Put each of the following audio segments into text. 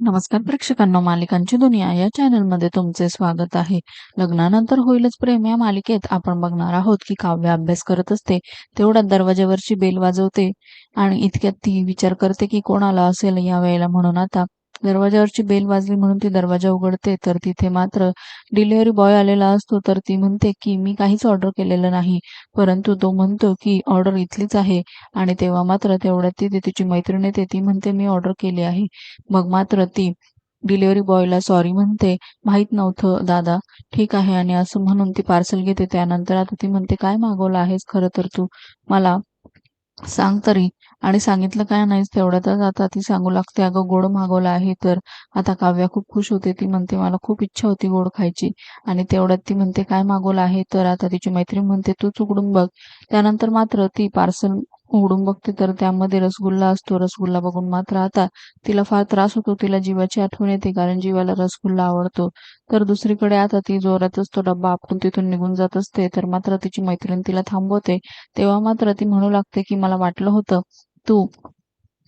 नमस्कार प्रेक्षकांनो मालिकांची दुनिया या चॅनलमध्ये तुमचे स्वागत आहे. लग्नानंतर होईलच प्रेम या मालिकेत. आपण बघणार आहोत की काव्य अभ्यास करत असते तेवढ्यात दरवाज्यावरची बेल वाजवते आणि इतक्यात ती विचार करते की कोणाला असेल या वेळेला म्हणून आता दरवाजावरची बेल वाजली म्हणून ती दरवाजा उघडते तर तिथे मात्र डिलिव्हरी बॉय आलेला असतो तर ती म्हणते की मी काहीच ऑर्डर केलेलं नाही. परंतु तो म्हणतो की ऑर्डर इथलीच आहे. आणि तेव्हा मात्र तेवढ्यात तिथे तिची मैत्रीण येते ती म्हणते मी ऑर्डर केली आहे. मग मात्र ती डिलिव्हरी बॉयला सॉरी म्हणते माहीत नव्हतं दादा. ठीक आहे. आणि असं म्हणून ती पार्सल घेते. त्यानंतर आता ती म्हणते काय मागवलं आहेस? खरं तर तू मला सांग तरी. आणि सांगितलं काय नाहीच तेवढ्यातच आता ती सांगू लागते अगं गोड मागवलं आहे तर. आता काव्या खूप खुश होते ती म्हणते मला खूप इच्छा होती गोड खायची. आणि तेवढ्यात ती म्हणते काय मागवलं आहे तर? आता तिची मैत्रीण म्हणते तूच उघडून बघ. त्यानंतर मात्र ती पार्सल उघडून बघते तर त्यामध्ये रसगुल्ला असतो रसगुल्ला बघून मात्र आता तिला फार त्रास होतो तिला जीवाची आठवण येते कारण जीवाला रसगुल्ला आवडतो. तर दुसरीकडे आता ती जोरातच तो डब्बा आपटून तिथून निघून जात असते तर मात्र तिची मैत्रीण तिला थांबवते. तेव्हा मात्र ती म्हणू लागते की मला वाटलं होतं तू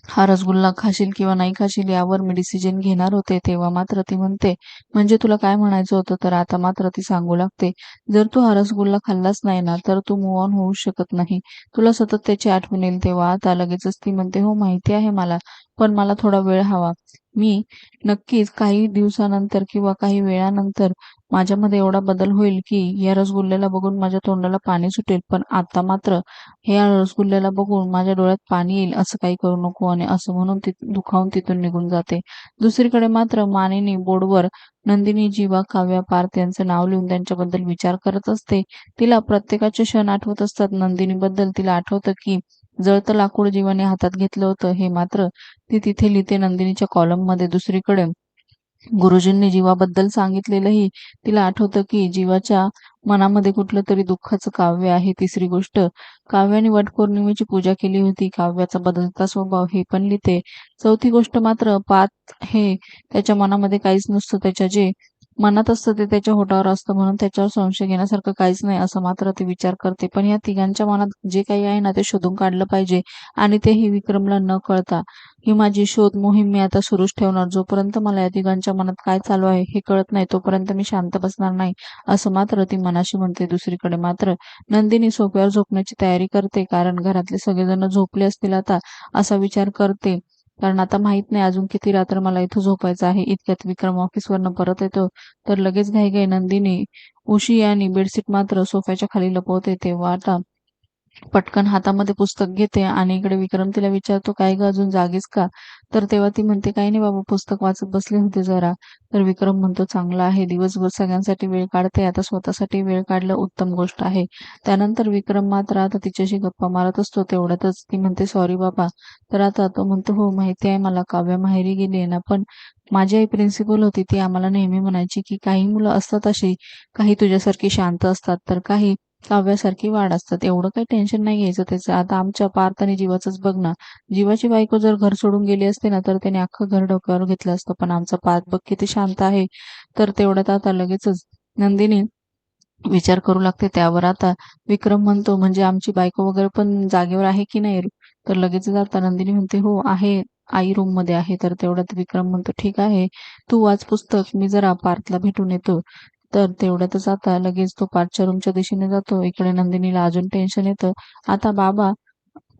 हा रसगुल्ला खाशील किंवा नाही खाशील यावर मी डिसिजन घेणार होते तेव्हा मात्र ती म्हणते म्हणजे तुला काय म्हणायचं होतं तर आता मात्र ती सांगू लागते जर तू हा रसगुल्ला खाल्लाच नाही ना तर तू मूव ऑन होऊ शकत नाही. तुला सतत त्याची आठवण येईल तेव्हा आता लगेचच ती म्हणते हो माहिती आहे मला पण मला थोडा वेळ हवा. मी नक्कीच काही दिवसानंतर किंवा काही वेळानंतर माझ्यामध्ये एवढा बदल होईल की या रसगुल्ल्याला बघून माझ्या तोंडाला पाणी सुटेल पण आता मात्र हे या रसगुल्ल्याला बघून माझ्या डोळ्यात पाणी येईल असं काही करू नको आणि असं म्हणून ती दुखावून तिथून निघून जाते. दुसरीकडे मात्र मानिनी बोर्डवर नंदिनी जीवा काव्या पार्थ यांचं नाव लिहून त्यांच्याबद्दल विचार करत असते. तिला प्रत्येकाचे क्षण आठवत असतात. नंदिनीबद्दल तिला आठवतं की जळतं लाकूड जीवाने हातात घेतलं होतं. हे मात्र ती तिथे लिहिते नंदिनीच्या कॉलममध्ये. दुसरीकडे गुरुजींनी जीवाबद्दल सांगितलेलंही तिला आठवतं की जीवाच्या मनामध्ये कुठलं तरी दुःखाचं काव्य आहे तिसरी गोष्ट काव्याने वटपौर्णिमेची पूजा केली होती काव्याचा बदलता स्वभाव हे पण लिहिते. चौथी गोष्ट मात्र पात हे त्याच्या मनामध्ये काहीच नसतं त्याच्या जे मनात असतं ते त्याच्या होटावर असतं म्हणून त्याच्यावर संशय घेण्यासारखं काहीच नाही असं मात्र ती विचार करते. पण या तिघांच्या मनात जे काही आहे ना ते शोधून काढलं पाहिजे आणि तेही विक्रमला न कळता. ही माझी शोध मोहीम मी आता सुरूच ठेवणार. जोपर्यंत मला या तिघांच्या मनात काय चालू आहे हे कळत नाही तोपर्यंत मी शांत बसणार नाही असं मात्र ती मनाशी म्हणते दुसरीकडे. मात्र नंदिनी सोप्यावर झोपण्याची तयारी करते कारण घरातले सगळेजण झोपले असतील आता असा विचार करते. कारण आता माहीत नाही अजून किती रात्र मला इथं झोपायचं आहे. इतक्यात विक्रम ऑफिसवरनं परत येतो. तर लगेच घाई नंदिनी उशी आणि बेडशीट मात्र सोफ्याच्या खाली लपवते. तेव्हा आता पटकन हातामध्ये पुस्तक घेते आणि इकडे विक्रम तिला विचारतो काय ग अजून जागीस का? तर तेव्हा ती म्हणते काही नाही बाबा पुस्तक वाचत बसले होते जरा. तर विक्रम म्हणतो चांगला आहे दिवसभर सगळ्यांसाठी वेळ काढते आता स्वतःसाठी वेळ काढलं उत्तम गोष्ट आहे. त्यानंतर विक्रम मात्र आता तिच्याशी गप्पा मारत असतो तेवढ्यातच ती म्हणते सॉरी बाबा. तर आता तो म्हणतो हो माहिती आहे मला काव्य माहेरी गेली ना पण माझी आई प्रिन्सिपल होती ती आम्हाला नेहमी म्हणायची की काही मुलं असतात अशी काही तुझ्यासारखी शांत असतात तर काही काव्यासारखी वाढ असतात. एवढं काही टेन्शन नाही घ्यायचं त्याचं. आता आमच्या पार्थ आणि जीवाचंच बघ ना. जीवाची बायको जर घर सोडून गेली असते ना तर त्याने अख्खं घर डोक्यावर घेतलं असतं. पण आमचा पार्थ बघ किती शांत आहे. तर तेवढ्यात आता लगेचच नंदिनी विचार करू लागते. त्यावर आता विक्रम म्हणतो म्हणजे आमची बायको वगैरे पण जागेवर आहे की नाही? तर लगेच आता नंदिनी म्हणते हो आहे. आई रूममध्ये आहे. तर तेवढ्यात विक्रम म्हणतो ठीक आहे. तू वाच पुस्तक. मी जरा पार्थला भेटून येतो. तर तेवढ्यातच आता लगेच तो पाठच्या रूमच्या दिशेने जातो. इकडे नंदिनीला अजून टेन्शन येतं. आता बाबा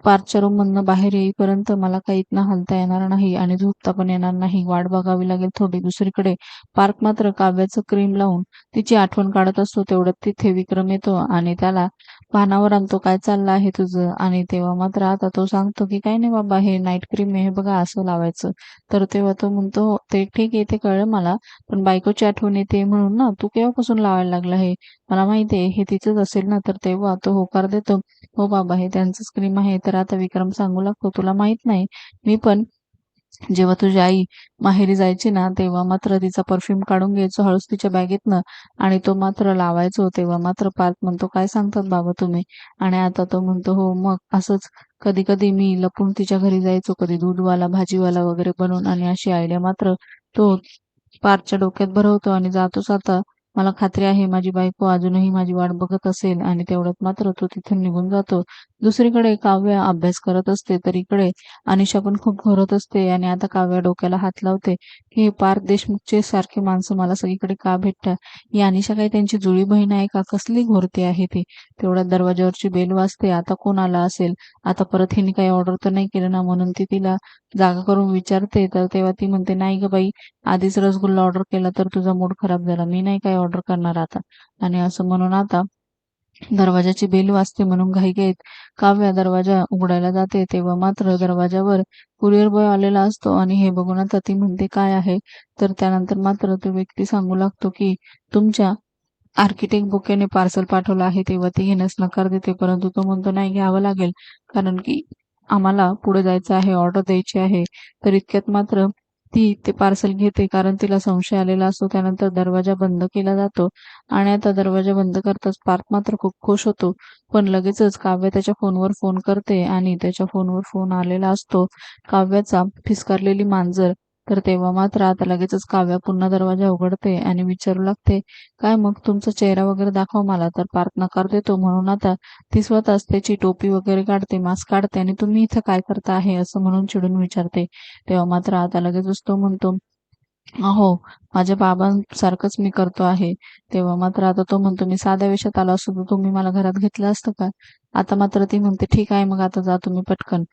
पार्कच्या रूम मधनं बाहेर येईपर्यंत मला काही इथनं हलता येणार नाही आणि झोपता पण येणार नाही. वाट बघावी लागेल थोडी दुसरीकडे. पार्क मात्र काव्याचं क्रीम लावून तिची आठवण काढत असतो तेवढ्यात तिथे विक्रम येतो आणि त्याला पानावर आणतो काय चाललं आहे तुझं? आणि तेव्हा मात्र आता तो सांगतो की काय नाही बाबा हे नाईट क्रीम हे बघा असं लावायचं. तर तेव्हा तो म्हणतो हो, ते ठीक आहे ते कळलं मला पण बायकोची आठवण येते म्हणून ना तू केव्हापासून लावायला लागला हे? मला माहिती आहे हे तिचंच असेल ना? तर तेव्हा तो होकार देतो हो बाबा हे त्यांचंच क्रीम आहे तर आता विक्रम सांगू लागतो तुला माहीत नाही. मी पण जेव्हा तुझी आई माहेरी जायची ना तेव्हा मात्र तिचा परफ्यूम काढून घ्यायचो हळूच तिच्या बॅगेतनं आणि तो मात्र लावायचो तेव्हा मात्र पार्थ म्हणतो काय सांगतात बाबा तुम्ही? आणि आता तो म्हणतो हो मग असंच कधी कधी मी लपून तिच्या घरी जायचो कधी दूधवाला भाजीवाला वगैरे बनवून आणि अशी आयडिया मात्र तो पार्थच्या डोक्यात भरवतो आणि जातोच आता मला खात्री आहे माझी बायको अजूनही माझी वाट बघत असेल आणि तेवढ्यात मात्र तो तिथून निघून जातो. दुसरीकडे काव्य अभ्यास करत असते तर इकडे अनिशा पण खूप घोरत असते आणि आता काव्य डोक्याला हात लावते. की पार्थ देशमुखचे सारखे माणसं मला सगळीकडे का भेटतात? ही अनिशा काही त्यांची जुळी बहीण आहे का? कसली घोरते आहे ती? तेवढ्या दरवाजावरची बेल वाजते. आता कोण आला असेल? आता परत हिने काही ऑर्डर तर नाही केलं ना? म्हणून ती तिला जागा करून विचारते. तर तेव्हा ती म्हणते नाही ग बाई आधीच रसगुल्ला ऑर्डर केला तर तुझा मूड खराब झाला. मी नाही काही ऑर्डर करणार आता. आणि असं म्हणून आता दरवाजाची बेल वाजते म्हणून घाईघाईत काव्या दरवाजा उघडायला जाते तेव्हा मात्र दरवाजावर कुरिअर बॉय आलेला असतो आणि हे बघून आता ती म्हणते काय आहे? तर त्यानंतर मात्र तो व्यक्ती सांगू लागतो की तुमच्या आर्किटेक्ट बुकेने पार्सल पाठवलं आहे तेव्हा ती घेण्यास नकार देते. परंतु तो म्हणतो नाही घ्यावं लागेल कारण की आम्हाला पुढे जायचं आहे ऑर्डर द्यायची आहे. तर इतक्यात मात्र ती ते पार्सल घेते. कारण तिला संशय आलेला असतो. त्यानंतर दरवाजा बंद केला जातो. आणि आता दरवाजा बंद करताच पार्थ मात्र खूप खुश होतो. पण लगेचच काव्य त्याच्या फोनवर फोन करते आणि त्याच्या फोनवर फोन आलेला असतो. काव्याचा फिसकारलेली मांजर तर तेव्हा मात्र आता लगेचच काव्या पुन्हा दरवाजा उघडते आणि विचारू लागते काय मग तुमचा चेहरा वगैरे दाखव मला तर पार्थ नकार देतो म्हणून आता ती स्वतःच त्याची टोपी वगैरे काढते मास्क काढते आणि तुम्ही इथं काय करता आहे? असं म्हणून चिडून विचारते. तेव्हा मात्र आता लगेचच तो म्हणतो अहो माझ्या बाबांसारखंच मी करतो आहे. तेव्हा मात्र आता तो म्हणतो मी साध्या वेशात आलो असतो तर तुम्ही मला घरात घेतलं असतं का? आता मात्र ती म्हणते ठीक आहे मग आता जा तुम्ही पटकन.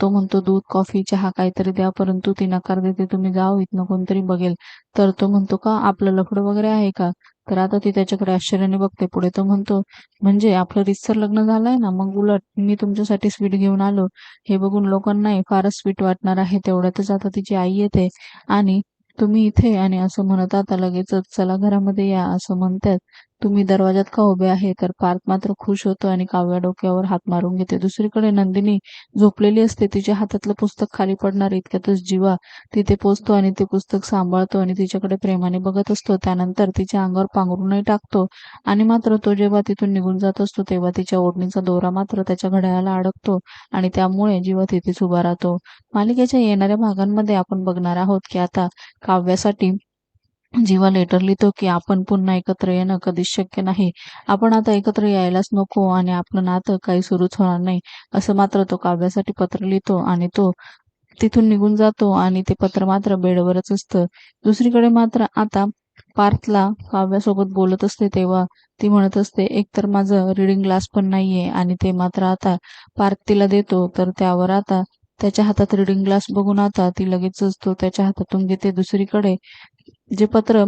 तो म्हणतो दूध कॉफी चहा काहीतरी द्या परंतु ती नकार देते तुम्ही जाओ इथनं कोणतरी बघेल. तर तो म्हणतो का आपलं लफडं वगैरे आहे का? तर आता ती त्याच्याकडे आश्चर्याने बघते. पुढे तो म्हणतो म्हणजे आपलं रितसर लग्न झालंय ना मग उलट मी तुमच्यासाठी स्वीट घेऊन आलो. हे बघून लोकांनाही फारच स्वीट वाटणार आहे तेवढ्यातच आता तिची आई येते आणि तुम्ही इथे आणि असं म्हणत आता लगेचच चला घरामध्ये या असं म्हणतात. तुम्ही दरवाजात का उभे आहे? तर पार्थ मात्र खुश होतो आणि काव्या डोक्यावर हात मारून घेते. दुसरीकडे नंदिनी झोपलेली असते. तिच्या हातातलं पुस्तक खाली पडणार इतक्यातच जीवा तिथे पोचतो आणि ते पुस्तक सांभाळतो आणि तिच्याकडे प्रेमाने बघत असतो. त्यानंतर तिच्या अंगावर पांघरूनही टाकतो आणि मात्र तो जेव्हा तिथून निघून जात असतो तेव्हा तिच्या ओढणीचा दोरा मात्र त्याच्या घड्याळाला अडकतो आणि त्यामुळे जीवा तिथेच उभा राहतो. मालिकेच्या येणाऱ्या भागांमध्ये आपण बघणार आहोत की आता काव्यासाठी जीवा लेटर लिहितो की आपण पुन्हा एकत्र येणं कधीच शक्य नाही. आपण आता एकत्र यायलाच नको आणि आपलं नातं काही सुरूच होणार नाही. असं मात्र तो काव्यासाठी पत्र लिहितो आणि तो तिथून निघून जातो आणि ते पत्र मात्र बेडवरच असतं. दुसरीकडे मात्र आता पार्थला काव्यासोबत बोलत असते तेव्हा ती म्हणत असते एकतर माझं रिडिंग ग्लास पण नाहीये आणि ते मात्र आता पार्थ तिला देतो तर त्यावर आता त्याच्या हातात रिडिंग ग्लास बघून आता ती लगेचच तो त्याच्या हातातून घेते दुसरीकडे. जे पत्र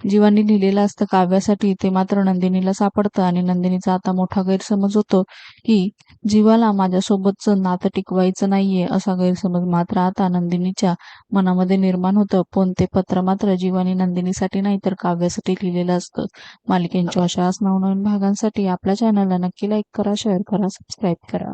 जीवांनी लिहिलेलं असतं काव्यासाठी ते मात्र नंदिनीला सापडतं आणि नंदिनीचा आता मोठा गैरसमज होतो की जीवाला माझ्यासोबतचं नातं टिकवायचं नाहीये असा गैरसमज मात्र आता नंदिनीच्या मनामध्ये निर्माण होतं. पण ते पत्र मात्र जीवानी नंदिनीसाठी नाही तर काव्यासाठी लिहिलेलं असतं. मालिकेंच्या अशाच नवनवीन भागांसाठी आपल्या चॅनलला नक्की लाईक करा शेअर करा सबस्क्राईब करा.